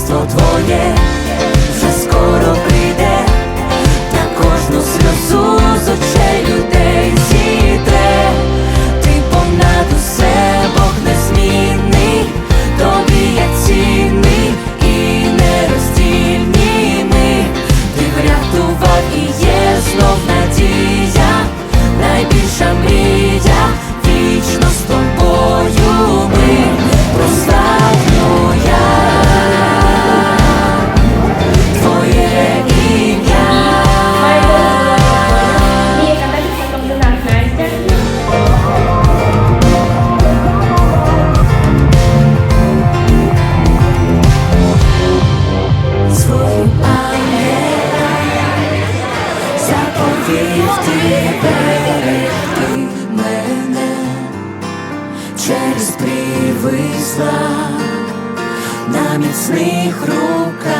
царство твоє вже скоро прийде. ти берегти мене через привисла на міцних руках.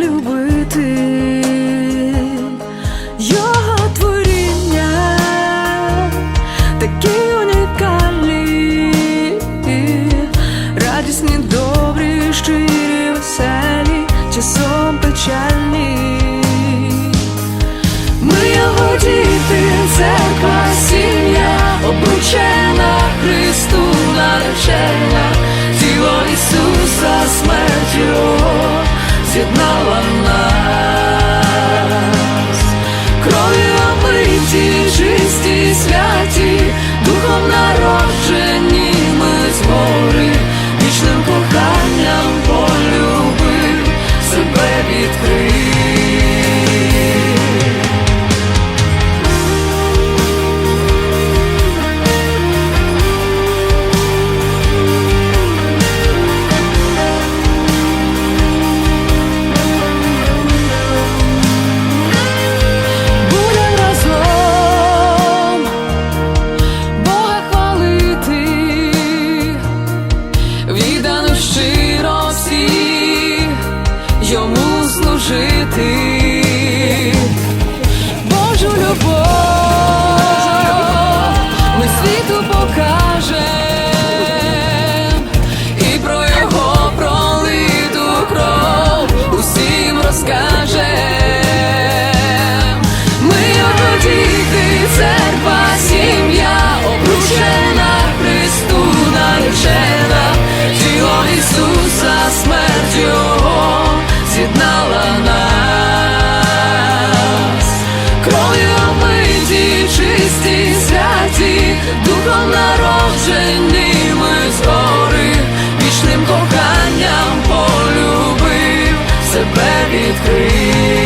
полюбити. Його творіння, такі унікальні, радісні, добрі, щирі, веселі, часом печальні. Ми його діти, церква, сім'я, обручена Христу наречена, тіло Ісуса смерть з'єднала нас. Духом народжений ми згори, вічним коханням полюбив, себе відкрив.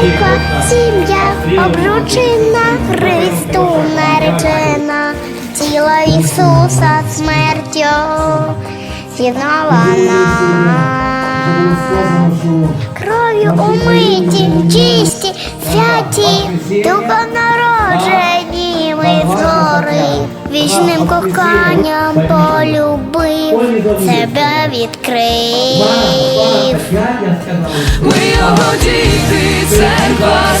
Хотіти, сім'я, обручена Христу наречена, тіло Ісуса смертю з'єднала нас. Кров'ю умиті, чисті, святі, духом народжені ми згори, вічним коханням полюбив, себе відкрив. Ми його діти, церква, сім'я,